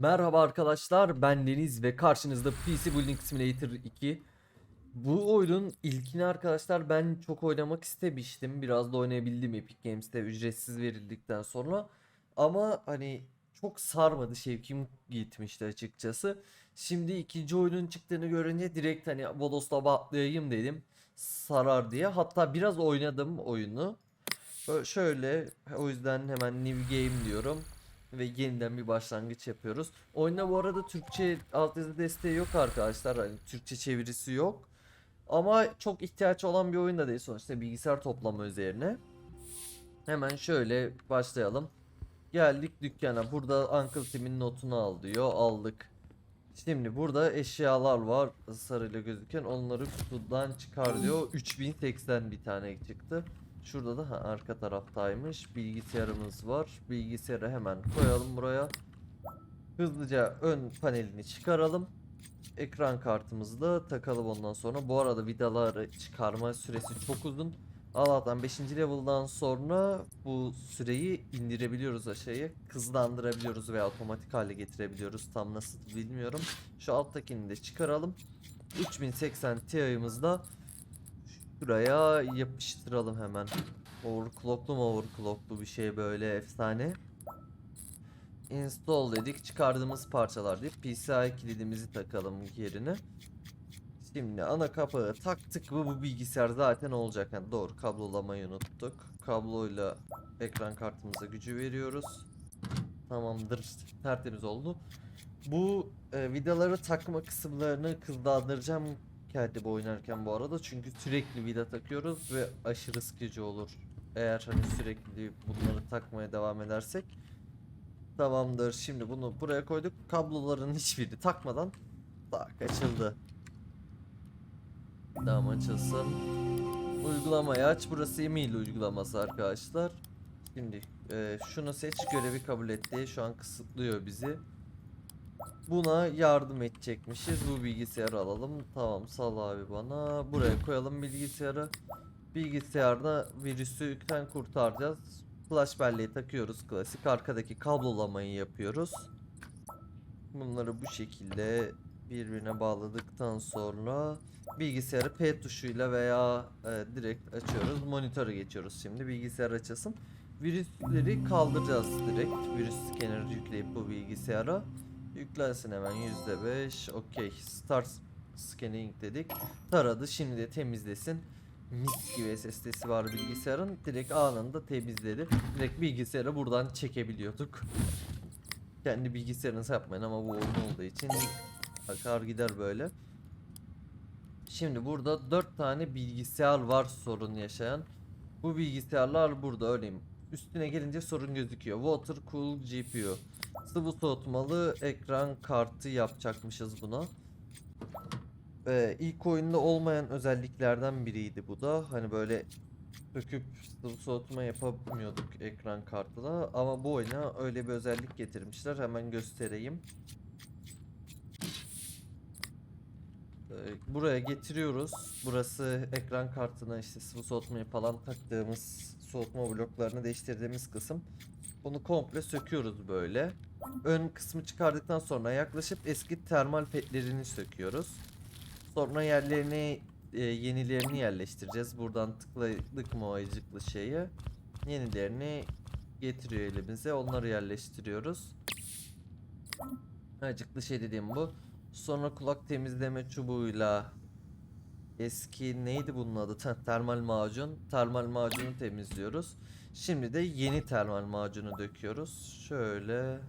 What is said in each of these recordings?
Merhaba arkadaşlar ben Deniz ve karşınızda PC Building Simulator 2 Bu oyunun ilkini arkadaşlar ben çok oynamak istemiştim. Biraz da oynayabildim Epic Games'te ücretsiz verildikten sonra. Ama hani çok sarmadı şevkim gitmişti açıkçası. Şimdi ikinci oyunun çıktığını görünce direkt hani Vodos'la atlayayım dedim. Sarar diye. Hatta biraz oynadım oyunu. Ö- Şöyle o yüzden hemen new game diyorum ve yeniden bir başlangıç yapıyoruz. Oyunda bu arada Türkçe altyazı desteği yok arkadaşlar. Hani Türkçe çevirisi yok. Ama çok ihtiyaç olan bir oyun da değil sonuçta bilgisayar toplama üzerine. Hemen şöyle başlayalım. Geldik dükkana. Burada Uncle Tim'in notunu al diyor. Aldık. Şimdi burada eşyalar var sarıyla gözüken. Onları kutudan çıkar diyor. 3080 bir tane çıktı. Şurada da ha, arka taraftaymış. Bilgisayarımız var. Bilgisayarı hemen koyalım buraya. Hızlıca ön panelini çıkaralım. Ekran kartımızı da takalım ondan sonra. Bu arada vidaları çıkarma süresi çok uzun. Allah'tan 5. level'dan sonra bu süreyi indirebiliyoruz aşağıya. Hızlandırabiliyoruz veya otomatik hale getirebiliyoruz. Tam nasıl bilmiyorum. Şu alttakini de çıkaralım. 3080 Ti'miz da Şuraya yapıştıralım hemen. Overclocklu mu overclocklu bir şey böyle efsane. Install dedik. Çıkardığımız parçalar deyip PCI kilidimizi takalım yerine. Şimdi ana kapağı taktık mı bu bilgisayar zaten olacak. Yani doğru kablolamayı unuttuk. Kabloyla ekran kartımıza gücü veriyoruz. Tamamdır. Tertemiz oldu. Bu e, vidaları takma kısımlarını kendimi oynarken bu arada çünkü sürekli vida takıyoruz ve aşırı sıkıcı olur. Eğer hani sürekli bunları takmaya devam edersek. Tamamdır. Şimdi bunu buraya koyduk. Kabloların hiçbirini takmadan tak açıldı. Tamam açılsın. Uygulamayı aç. Burası email uygulaması arkadaşlar. Şimdi e, şunu seç görevi kabul etti. Şu an kısıtlıyor bizi. Buna yardım edecekmişiz. Bu bilgisayarı alalım. Tamam sal abi bana. Buraya koyalım bilgisayarı. Bilgisayarda virüsüten kurtaracağız. Flash belleği takıyoruz klasik. Arkadaki kablolamayı yapıyoruz. Bunları bu şekilde birbirine bağladıktan sonra bilgisayarı P tuşuyla veya e, direkt açıyoruz. Monitörü geçiyoruz şimdi. Bilgisayar açılsın. Virüsleri kaldıracağız direkt. Virüs scanner yükleyip bu bilgisayara. Yüklensin hemen %5. Okey. Start scanning dedik. Taradı. Şimdi de temizlesin. Mis gibi SSD'si var bilgisayarın. Direkt anında temizledi. Direkt bilgisayarı buradan çekebiliyorduk. Kendi bilgisayarınızı yapmayın ama bu oyun olduğu için akar gider böyle. Şimdi burada 4 tane bilgisayar var sorun yaşayan. Bu bilgisayarlar burada örneğin üstüne gelince sorun gözüküyor. Water Cool GPU. Sıvı soğutmalı ekran kartı yapacakmışız buna. Ee, ilk oyunda olmayan özelliklerden biriydi bu da. Hani böyle söküp sıvı soğutma yapamıyorduk ekran kartına. Ama bu oyuna öyle bir özellik getirmişler. Hemen göstereyim. Ee, buraya getiriyoruz. Burası ekran kartına işte sıvı soğutmayı falan taktığımız soğutma bloklarını değiştirdiğimiz kısım. Bunu komple söküyoruz böyle. Ön kısmı çıkardıktan sonra yaklaşıp eski termal petlerini söküyoruz. Sonra yerlerini e, yenilerini yerleştireceğiz. Buradan tıkladık mı ayıcıklı şeyi. Yenilerini getiriyor elimize. Onları yerleştiriyoruz. Ayıcıklı şey dediğim bu. Sonra kulak temizleme çubuğuyla eski neydi bunun adı? Termal macun. Termal macunu temizliyoruz. Şimdi de yeni termal macunu döküyoruz. Şöyle.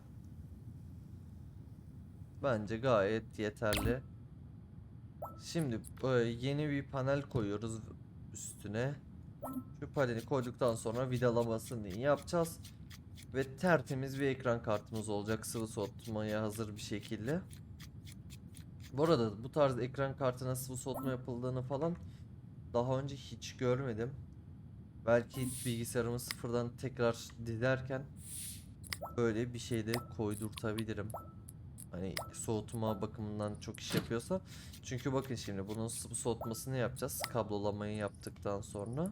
Bence gayet yeterli. Şimdi e, yeni bir panel koyuyoruz üstüne. Şu paneli koyduktan sonra vidalamasını yapacağız. Ve tertemiz bir ekran kartımız olacak sıvı soğutmaya hazır bir şekilde. Bu arada bu tarz ekran kartına sıvı soğutma yapıldığını falan daha önce hiç görmedim. Belki bilgisayarımı sıfırdan tekrar dilerken böyle bir şey de koydurtabilirim. Hani soğutma bakımından çok iş yapıyorsa. Çünkü bakın şimdi bunun soğutmasını yapacağız. Kablolamayı yaptıktan sonra.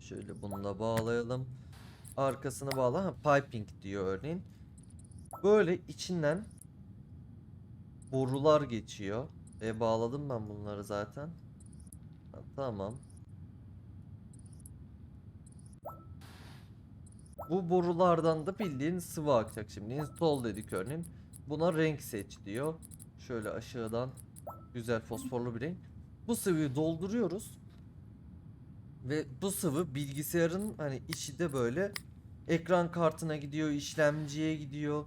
Şöyle bunu da bağlayalım. Arkasını bağla. Ha, piping diyor örneğin. Böyle içinden borular geçiyor. E bağladım ben bunları zaten. Ha, tamam. Bu borulardan da bildiğin sıvı akacak şimdi. Install dedik örneğin. Buna renk seç diyor. Şöyle aşağıdan güzel fosforlu bir renk. Bu sıvıyı dolduruyoruz. Ve bu sıvı bilgisayarın hani içi de böyle ekran kartına gidiyor, işlemciye gidiyor.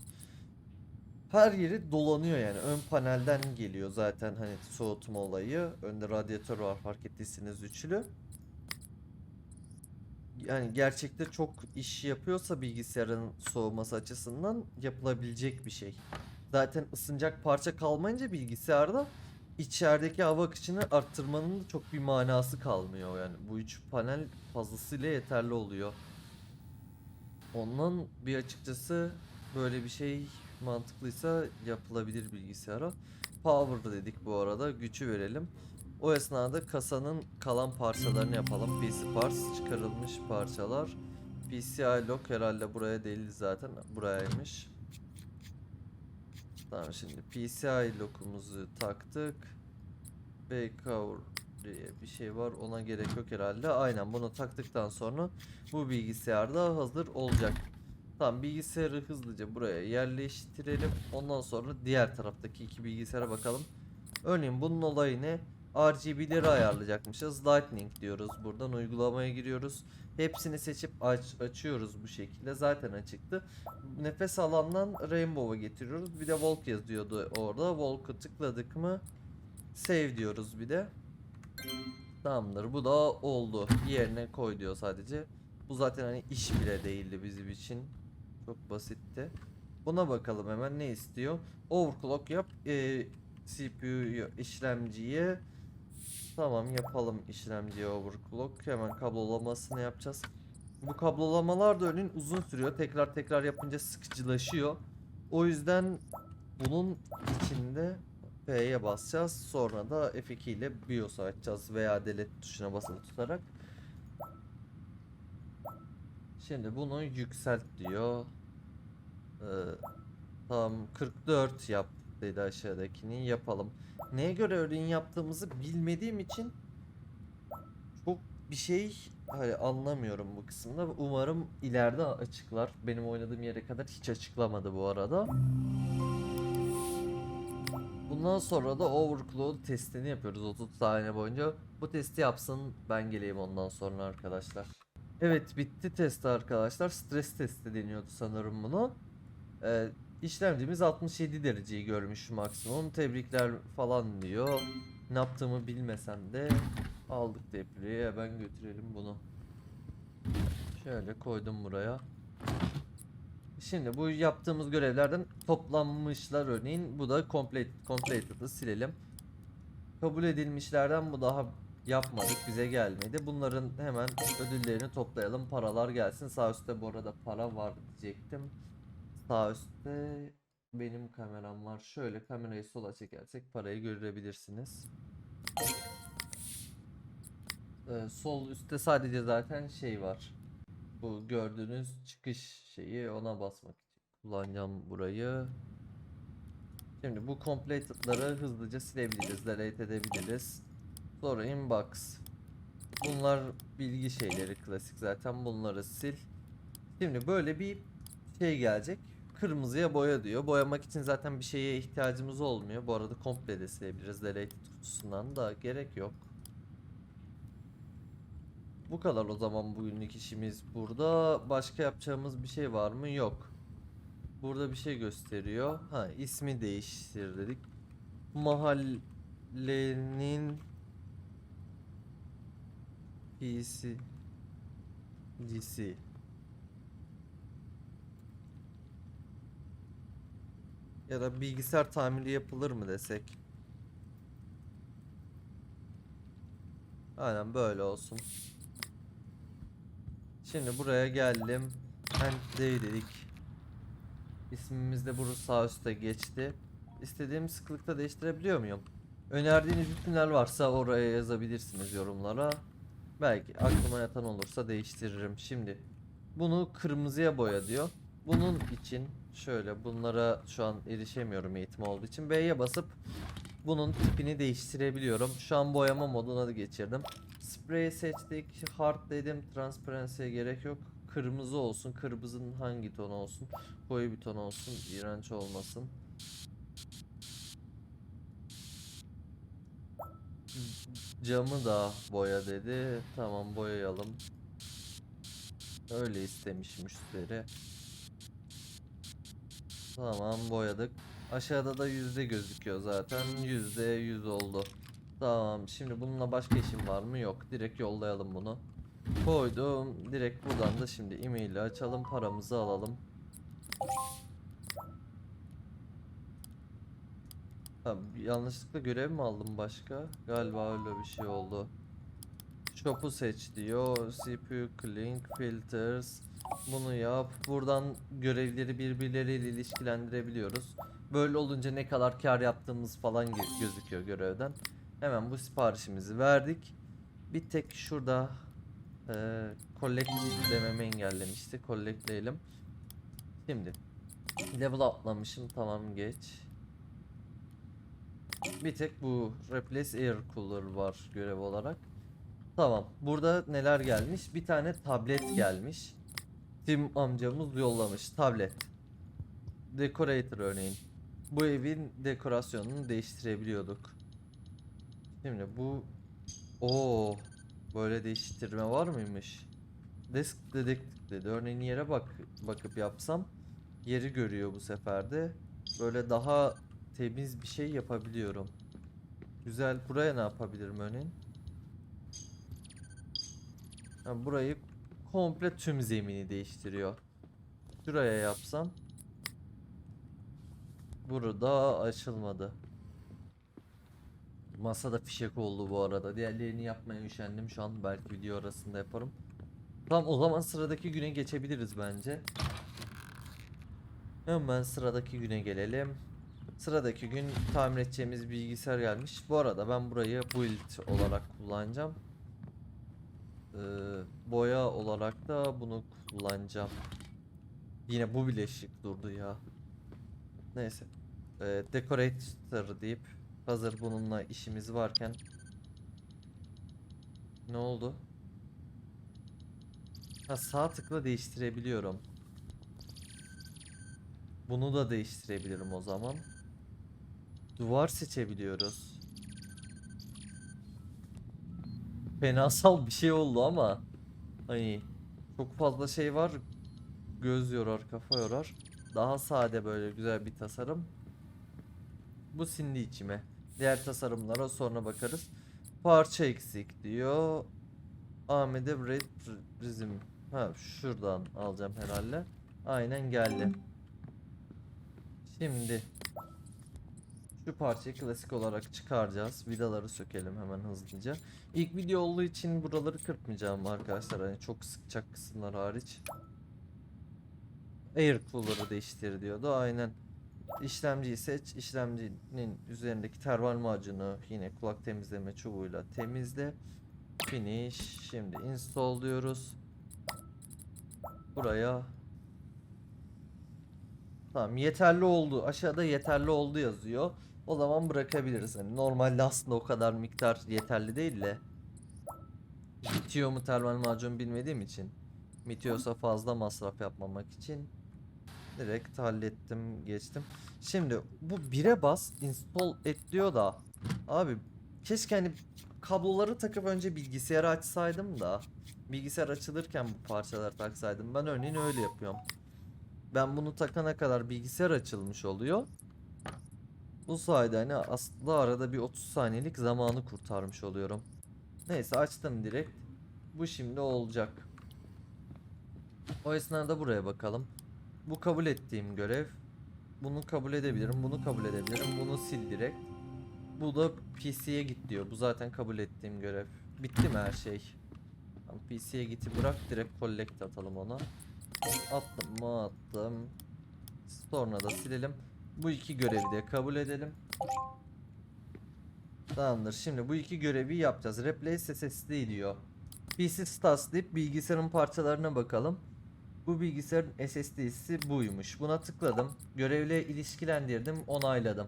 Her yeri dolanıyor yani. Ön panelden geliyor zaten hani soğutma olayı. Önde radyatör var fark ettiyseniz üçlü. Yani gerçekte çok iş yapıyorsa bilgisayarın soğuması açısından yapılabilecek bir şey. Zaten ısınacak parça kalmayınca bilgisayarda içerideki hava akışını arttırmanın da çok bir manası kalmıyor yani. Bu üç panel fazlasıyla yeterli oluyor. Ondan bir açıkçası böyle bir şey mantıklıysa yapılabilir bilgisayara. Power dedik bu arada. Gücü verelim. O esnada kasanın kalan parçalarını yapalım. PC parts çıkarılmış parçalar. PCI lock herhalde buraya değil zaten. Burayaymış. Tamam şimdi PCI lock'umuzu taktık. Bakeover diye bir şey var. Ona gerek yok herhalde. Aynen bunu taktıktan sonra bu bilgisayarda hazır olacak. Tamam bilgisayarı hızlıca buraya yerleştirelim. Ondan sonra diğer taraftaki iki bilgisayara bakalım. Örneğin bunun olayı ne? RGB'leri ayarlayacakmışız. Lightning diyoruz. Buradan uygulamaya giriyoruz. Hepsini seçip aç, açıyoruz bu şekilde. Zaten açıktı. Nefes alandan Rainbow'a getiriyoruz. Bir de Volk yazıyordu orada. Volk'u tıkladık mı? Save diyoruz bir de. Tamamdır. Bu da oldu. Yerine koy diyor sadece. Bu zaten hani iş bile değildi bizim için. Çok basitti. Buna bakalım hemen ne istiyor? Overclock yap. Ee, CPU işlemciye Tamam yapalım işlemciye overclock. Hemen kablolamasını yapacağız. Bu kablolamalar da örneğin uzun sürüyor. Tekrar tekrar yapınca sıkıcılaşıyor. O yüzden bunun içinde P'ye basacağız. Sonra da F2 ile BIOS açacağız veya delete tuşuna basılı tutarak. Şimdi bunu yükselt diyor. Ee, tam 44 yap dedi aşağıdakini yapalım. Neye göre örneğin yaptığımızı bilmediğim için çok bir şey hani anlamıyorum bu kısımda. Umarım ileride açıklar. Benim oynadığım yere kadar hiç açıklamadı bu arada. Bundan sonra da overclock testini yapıyoruz 30 saniye boyunca. Bu testi yapsın ben geleyim ondan sonra arkadaşlar. Evet bitti test arkadaşlar. Stres testi deniyordu sanırım bunu. Ee, işlemcimiz 67 dereceyi görmüş maksimum. Tebrikler falan diyor. Ne yaptığımı bilmesem de aldık depreyi. Hemen götürelim bunu. Şöyle koydum buraya. Şimdi bu yaptığımız görevlerden toplanmışlar örneğin. Bu da complete, completed'ı silelim. Kabul edilmişlerden bu daha yapmadık bize gelmedi. Bunların hemen ödüllerini toplayalım. Paralar gelsin. Sağ üstte bu arada para var diyecektim. Sağ üstte benim kameram var. Şöyle kamerayı sola çekersek parayı görebilirsiniz. Ee, sol üstte sadece zaten şey var. Bu gördüğünüz çıkış şeyi ona basmak için kullanacağım burayı. Şimdi bu completed'ları hızlıca silebiliriz, delete edebiliriz. Sonra inbox. Bunlar bilgi şeyleri klasik zaten bunları sil. Şimdi böyle bir şey gelecek. Kırmızıya boya diyor. Boyamak için zaten bir şeye ihtiyacımız olmuyor. Bu arada komple de silebiliriz delete kutusundan da gerek yok. Bu kadar o zaman bugünlük işimiz burada. Başka yapacağımız bir şey var mı? Yok. Burada bir şey gösteriyor. Ha ismi değiştir dedik. Mahallenin PC DC ya da bilgisayar tamiri yapılır mı desek? Aynen böyle olsun. Şimdi buraya geldim. And day dedik. İsmimiz de burası sağ üstte geçti. İstediğim sıklıkta değiştirebiliyor muyum? Önerdiğiniz isimler varsa oraya yazabilirsiniz yorumlara. Belki aklıma yatan olursa değiştiririm. Şimdi bunu kırmızıya boya diyor. Bunun için şöyle bunlara şu an erişemiyorum eğitim olduğu için. B'ye basıp bunun tipini değiştirebiliyorum. Şu an boyama moduna da geçirdim. Spray'i seçtik. Hard dedim. Transparency'ye gerek yok. Kırmızı olsun. Kırmızının hangi ton olsun? Koyu bir ton olsun. iğrenç olmasın. Camı da boya dedi. Tamam boyayalım. Öyle istemiş müşteri. Tamam boyadık. Aşağıda da yüzde gözüküyor zaten. Yüzde yüz oldu. Tamam şimdi bununla başka işim var mı? Yok. Direkt yollayalım bunu. Koydum. Direkt buradan da şimdi e-mail'i açalım. Paramızı alalım. Ha, yanlışlıkla görev mi aldım başka? Galiba öyle bir şey oldu. Shop'u seç diyor. CPU Link Filters. Bunu yap. Buradan görevleri birbirleriyle ilişkilendirebiliyoruz. Böyle olunca ne kadar kar yaptığımız falan gö- gözüküyor görevden. Hemen bu siparişimizi verdik. Bir tek şurada eee collect dememi engellemişti. Collectleyelim. Şimdi level atlamışım. Tamam geç. Bir tek bu replace air cooler var görev olarak. Tamam. Burada neler gelmiş? Bir tane tablet gelmiş. Tim amcamız yollamış. Tablet. Decorator örneğin. Bu evin dekorasyonunu değiştirebiliyorduk. Şimdi bu o böyle değiştirme var mıymış? Desk dedektif dedi. Örneğin yere bak bakıp yapsam yeri görüyor bu sefer de. Böyle daha temiz bir şey yapabiliyorum. Güzel. Buraya ne yapabilirim örneğin? Ha, burayı komple tüm zemini değiştiriyor. Şuraya yapsam burada açılmadı. Masada fişek oldu bu arada. Diğerlerini yapmaya üşendim. Şu an belki video arasında yaparım. Tamam o zaman sıradaki güne geçebiliriz bence. Hemen sıradaki güne gelelim. Sıradaki gün tamir edeceğimiz bilgisayar gelmiş. Bu arada ben burayı build olarak kullanacağım. Ee, boya olarak da bunu kullanacağım. Yine bu bileşik durdu ya. Neyse. Ee, decorator deyip hazır bununla işimiz varken ne oldu? Ha sağ tıkla değiştirebiliyorum. Bunu da değiştirebilirim o zaman. Duvar seçebiliyoruz. Fenasal bir şey oldu ama hani çok fazla şey var. Göz yorar, kafa yorar. Daha sade böyle güzel bir tasarım. Bu sindi içime. Diğer tasarımlara sonra bakarız. Parça eksik diyor. AMD Red Prism. Ha şuradan alacağım herhalde. Aynen geldi. Şimdi şu parçayı klasik olarak çıkaracağız. Vidaları sökelim hemen hızlıca. İlk video olduğu için buraları kırpmayacağım arkadaşlar. Hani çok sıkacak kısımlar hariç. Air cooler'ı değiştir diyordu. Aynen. İşlemciyi seç. İşlemcinin üzerindeki termal macunu yine kulak temizleme çubuğuyla temizle. Finish. Şimdi install diyoruz. Buraya Tamam yeterli oldu. Aşağıda yeterli oldu yazıyor. O zaman bırakabiliriz. Hani normalde aslında o kadar miktar yeterli değil de. Bitiyor mu termal macun bilmediğim için. Bitiyorsa fazla masraf yapmamak için. Direkt hallettim geçtim. Şimdi bu 1'e bas install et diyor da. Abi keşke hani kabloları takıp önce bilgisayarı açsaydım da. Bilgisayar açılırken bu parçaları taksaydım. Ben örneğin öyle yapıyorum. Ben bunu takana kadar bilgisayar açılmış oluyor. Bu sayede hani aslında arada bir 30 saniyelik zamanı kurtarmış oluyorum. Neyse açtım direkt. Bu şimdi olacak. O esnada buraya bakalım. Bu kabul ettiğim görev. Bunu kabul edebilirim, bunu kabul edebilirim, bunu sil direkt. Bu da PC'ye git diyor. Bu zaten kabul ettiğim görev. Bitti mi her şey? PC'ye giti bırak direkt collect atalım ona. Attım mı attım. Sonra da silelim. Bu iki görevi de kabul edelim. Tamamdır. Şimdi bu iki görevi yapacağız. Replace SSD diyor. PC stats deyip bilgisayarın parçalarına bakalım. Bu bilgisayarın SSD'si buymuş. Buna tıkladım. Görevle ilişkilendirdim, onayladım.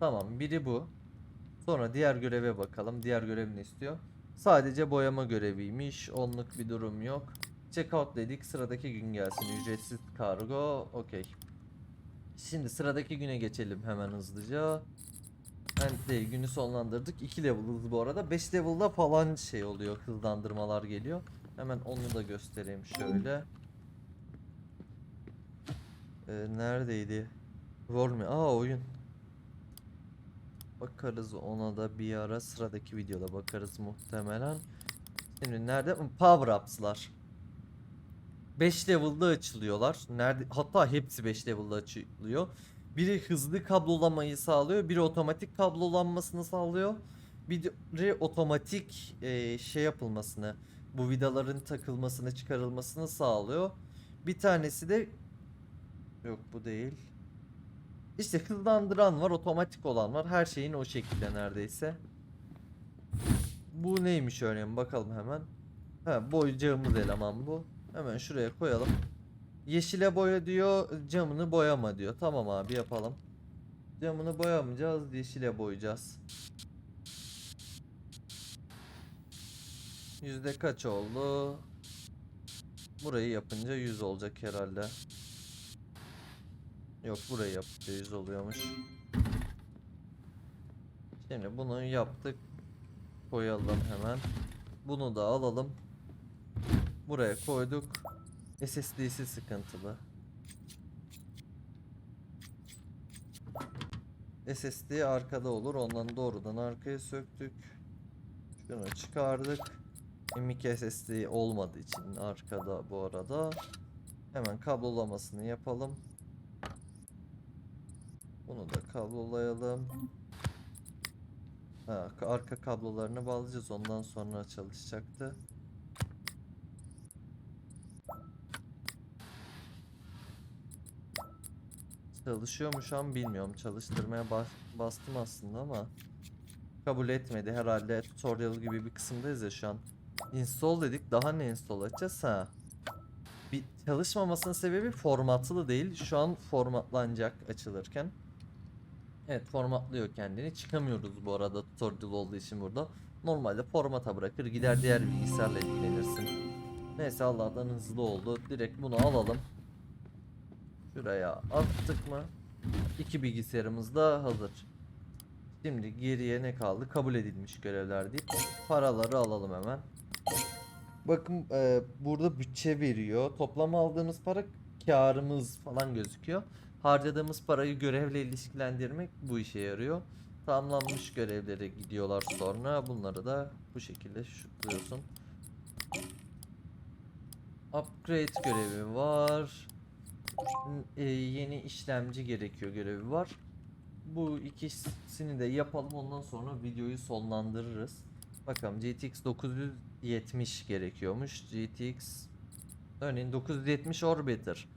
Tamam, biri bu. Sonra diğer göreve bakalım. Diğer görev ne istiyor? Sadece boyama göreviymiş. Onluk bir durum yok. Checkout dedik. Sıradaki gün gelsin. Ücretsiz kargo. Okey. Şimdi sıradaki güne geçelim hemen hızlıca. Day günü sonlandırdık. 2 level'ız bu arada. 5 level'da falan şey oluyor. Hızlandırmalar geliyor. Hemen onu da göstereyim şöyle. Ee, neredeydi? War mi? Aa oyun. Bakarız ona da bir ara sıradaki videoda bakarız muhtemelen. Şimdi nerede? Power ups'lar. 5 level'da açılıyorlar. Nerede? Hatta hepsi 5 level'da açılıyor. Biri hızlı kablolamayı sağlıyor, biri otomatik kablolanmasını sağlıyor. Biri otomatik e, şey yapılmasını, bu vidaların takılmasını, çıkarılmasını sağlıyor. Bir tanesi de yok bu değil. İşte hızlandıran var, otomatik olan var. Her şeyin o şekilde neredeyse. Bu neymiş örneğin bakalım hemen. Ha boyayacağımız eleman bu. Hemen şuraya koyalım. Yeşile boya diyor, camını boyama diyor. Tamam abi yapalım. Camını boyamayacağız, yeşile boyayacağız. Yüzde kaç oldu? Burayı yapınca 100 olacak herhalde. Yok burayı yapınca 100 oluyormuş. Şimdi bunu yaptık. Koyalım hemen. Bunu da alalım. Buraya koyduk. SSD'si sıkıntılı. SSD arkada olur. Ondan doğrudan arkaya söktük. Şunu çıkardık. M.2 SSD olmadığı için arkada bu arada. Hemen kablolamasını yapalım. Bunu da kablolayalım. Ha, ka- arka kablolarını bağlayacağız. Ondan sonra çalışacaktı. Çalışıyor mu şu an bilmiyorum. Çalıştırmaya bas- bastım aslında ama kabul etmedi. Herhalde tutorial gibi bir kısımdayız ya şu an. Install dedik. Daha ne install edeceğiz? Ha. Bir çalışmamasının sebebi formatlı değil. Şu an formatlanacak açılırken. Evet formatlıyor kendini. Çıkamıyoruz bu arada tutorial olduğu için burada. Normalde formata bırakır gider diğer bilgisayarla ilgilenirsin. Neyse Allah'tan hızlı oldu. Direkt bunu alalım. Şuraya attık mı? İki bilgisayarımız da hazır. Şimdi geriye ne kaldı? Kabul edilmiş görevler deyip paraları alalım hemen. Bakın e, burada bütçe veriyor. Toplam aldığımız para karımız falan gözüküyor. Harcadığımız parayı görevle ilişkilendirmek bu işe yarıyor. Tamamlanmış görevlere gidiyorlar sonra. Bunları da bu şekilde şutluyorsun. Upgrade görevi var. E, yeni işlemci gerekiyor görevi var. Bu ikisini de yapalım ondan sonra videoyu sonlandırırız. Bakalım GTX 970 gerekiyormuş. GTX örneğin 970 or better.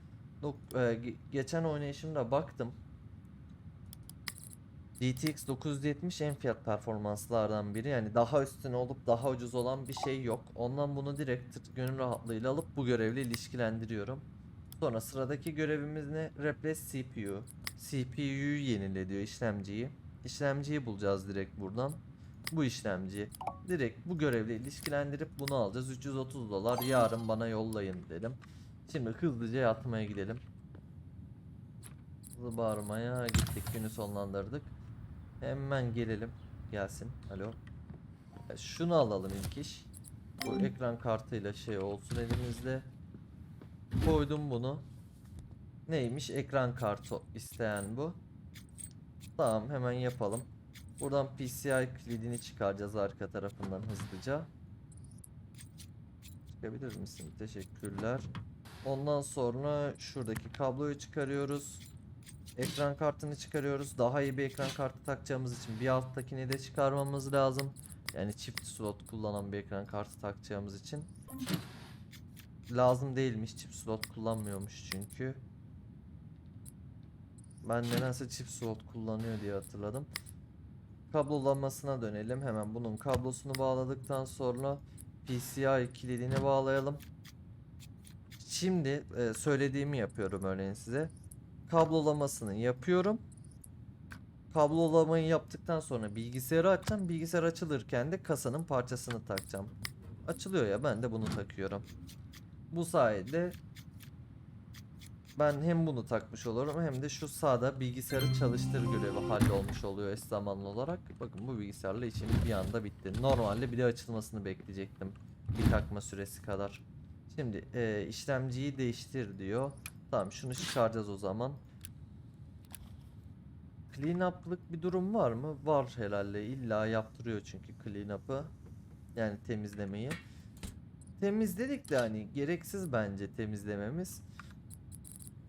Dok- e, ge- geçen oynayışımda baktım. GTX 970 en fiyat performanslardan biri. Yani daha üstüne olup daha ucuz olan bir şey yok. Ondan bunu direkt gönül rahatlığıyla alıp bu görevle ilişkilendiriyorum. Sonra sıradaki görevimiz ne? Replace CPU. CPU'yu yenile diyor işlemciyi. İşlemciyi bulacağız direkt buradan. Bu işlemci. Direkt bu görevle ilişkilendirip bunu alacağız. 330 dolar yarın bana yollayın dedim. Şimdi hızlıca yatmaya gidelim. Hızlı bağırmaya gittik. Günü sonlandırdık. Hemen gelelim. Gelsin. Alo. Şunu alalım ilk iş. Bu ekran kartıyla şey olsun elimizde. Koydum bunu. Neymiş? Ekran kartı isteyen bu. Tamam hemen yapalım. Buradan PCI kilidini çıkaracağız arka tarafından hızlıca. Çıkabilir misin? Teşekkürler. Ondan sonra şuradaki kabloyu çıkarıyoruz. Ekran kartını çıkarıyoruz. Daha iyi bir ekran kartı takacağımız için bir alttakini de çıkarmamız lazım. Yani çift slot kullanan bir ekran kartı takacağımız için. Lazım değilmiş. Çift slot kullanmıyormuş çünkü. Ben nedense çift slot kullanıyor diye hatırladım. Kablolamasına dönelim. Hemen bunun kablosunu bağladıktan sonra PCI kilidini bağlayalım. Şimdi e, söylediğimi yapıyorum örneğin size. Kablolamasını yapıyorum. Kablolamayı yaptıktan sonra bilgisayarı açacağım. Bilgisayar açılırken de kasanın parçasını takacağım. Açılıyor ya ben de bunu takıyorum. Bu sayede ben hem bunu takmış olurum hem de şu sağda bilgisayarı çalıştır görevi hallolmuş oluyor eş zamanlı olarak. Bakın bu bilgisayarla işim bir anda bitti. Normalde bir de açılmasını bekleyecektim. Bir takma süresi kadar. Şimdi e, işlemciyi değiştir diyor. Tamam şunu çıkaracağız o zaman. Clean up'lık bir durum var mı? Var herhalde. İlla yaptırıyor çünkü clean up'ı. Yani temizlemeyi. Temizledik de hani gereksiz bence temizlememiz.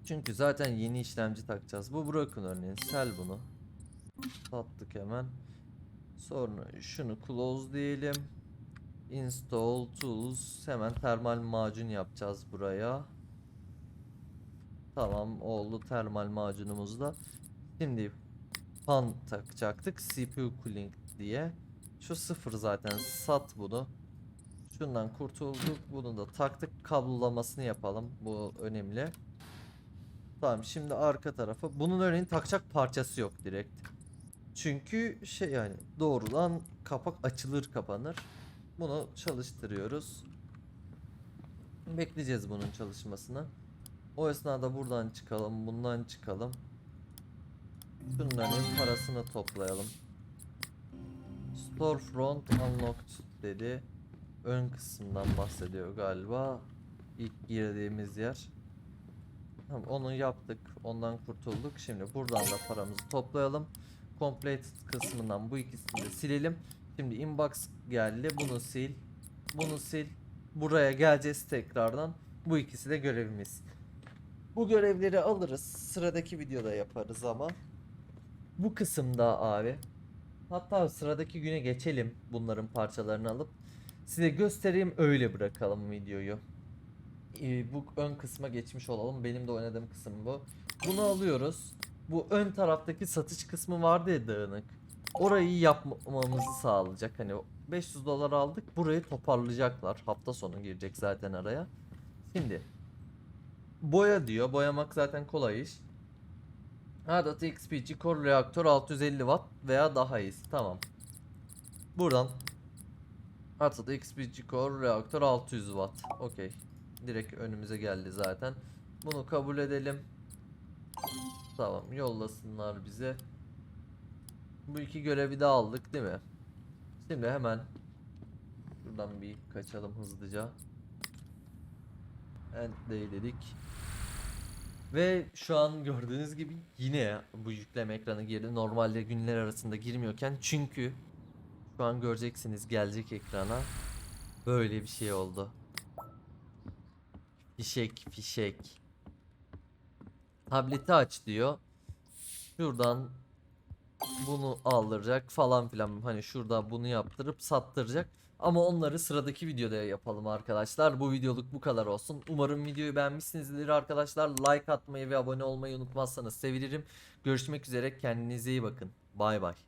Çünkü zaten yeni işlemci takacağız. Bu broken örneğin. Sel bunu. Sattık hemen. Sonra şunu close diyelim. Install tools. Hemen termal macun yapacağız buraya. Tamam oldu termal macunumuzda. Şimdi fan takacaktık. CPU cooling diye. Şu sıfır zaten sat bunu. Şundan kurtulduk. Bunu da taktık. Kablolamasını yapalım. Bu önemli. Tamam şimdi arka tarafa. Bunun örneğin takacak parçası yok direkt. Çünkü şey yani doğrudan kapak açılır kapanır. Bunu çalıştırıyoruz. Bekleyeceğiz bunun çalışmasını. O esnada buradan çıkalım, bundan çıkalım. Şunların parasını toplayalım. Storefront unlocked dedi. Ön kısımdan bahsediyor galiba. İlk girdiğimiz yer. Tamam onu yaptık. Ondan kurtulduk. Şimdi buradan da paramızı toplayalım. Complete kısmından bu ikisini de silelim. Şimdi inbox geldi. Bunu sil. Bunu sil. Buraya geleceğiz tekrardan. Bu ikisi de görevimiz. Bu görevleri alırız. Sıradaki videoda yaparız ama. Bu kısımda abi. Hatta sıradaki güne geçelim bunların parçalarını alıp. Size göstereyim öyle bırakalım videoyu. Ee, bu ön kısma geçmiş olalım. Benim de oynadığım kısım bu. Bunu alıyoruz. Bu ön taraftaki satış kısmı vardı ya dağınık. Orayı yapmamızı sağlayacak. Hani 500 dolar aldık. Burayı toparlayacaklar. Hafta sonu girecek zaten araya. Şimdi boya diyor. Boyamak zaten kolay iş. Adat XPG Core reaktör 650 watt veya daha iyisi. Tamam. Buradan Adat XPG Core reaktör 600 watt. Okey. Direkt önümüze geldi zaten. Bunu kabul edelim. Tamam yollasınlar bize. Bu iki görevi de aldık değil mi? Şimdi hemen buradan bir kaçalım hızlıca. End day dedik. Ve şu an gördüğünüz gibi yine bu yükleme ekranı girdi. Normalde günler arasında girmiyorken çünkü şu an göreceksiniz gelecek ekrana böyle bir şey oldu. Fişek fişek. Tableti aç diyor. Şuradan bunu aldıracak falan filan. Hani şurada bunu yaptırıp sattıracak. Ama onları sıradaki videoda yapalım arkadaşlar. Bu videoluk bu kadar olsun. Umarım videoyu beğenmişsinizdir arkadaşlar. Like atmayı ve abone olmayı unutmazsanız sevinirim. Görüşmek üzere. Kendinize iyi bakın. Bay bay.